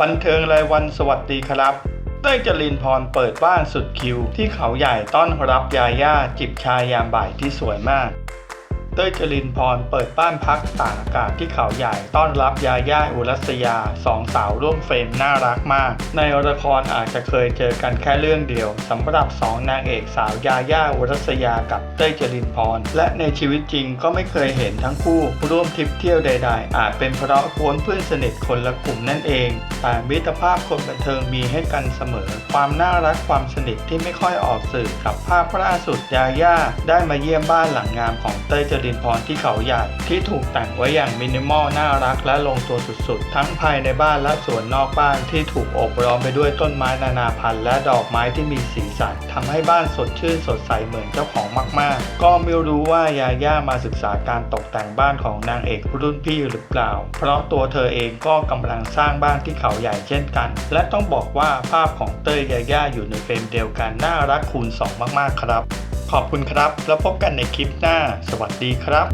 บันเทิงรายวันสวัสดีครับเต้ยจรินพรเปิดบ้านสุดคิว ที่เขาใหญ่ต้อนรับยาย่าจิบชายยามบ่ายที่สวยมาก เต้ยจรินพรเปิดบ้านพักต่ากอากาศที่เขาใหญ่ ต้อนรับยาย่าอุรัสยาสองสาวร่วมเฟรมน่ารักมาก ในละครอาจจะเคยเจอกันแค่เรื่องเดียวสำหรับสองนางเอกสาวยาย่าอุรัสยากับเต้ยจรินพร และในชีวิตจริงก็ไม่เคยเห็นทั้งคู่ร่วมทริปเที่ยวใด ๆ อาจเป็นเพราะกวนเพื่อนสนิทคนละกลุ่มนั่นเองแต่มิตรภาพคนบันเทิงมีให้กันเสมอ ความน่ารักความสนิทที่ไม่ค่อยออกสื่อกับภาพล่าสุดยาย่าได้มาเยี่ยมบ้านหลังงามของเต้ยจรินพรที่เขาใหญ่ ที่ถูกแต่งไว้อย่างมินิมอลน่ารักและลงตัวสุดๆ ทั้งภายในบ้านและสวนนอกบ้านที่ถูกโอบล้อมไปด้วยต้นไม้นานาพันธุ์และดอกไม้ที่มีสีสันทำให้บ้านสดชื่นสดใสเหมือนเจ้าของมากๆ ก็ไม่รู้ว่ายาย่ามาศึกษาการตกแต่งบ้านของนางเอกรุ่นพี่หรือเปล่า เพราะตัวเธอเองก็กำลังสร้างบ้านที่เขาใหญ่เช่นกัน และต้องบอกว่าภาพของเต้ยยาย่าอยู่ในเฟรมเดียวกันน่ารักคูณสองมากๆครับ ขอบคุณครับ แล้วพบกันในคลิปหน้า สวัสดีครับ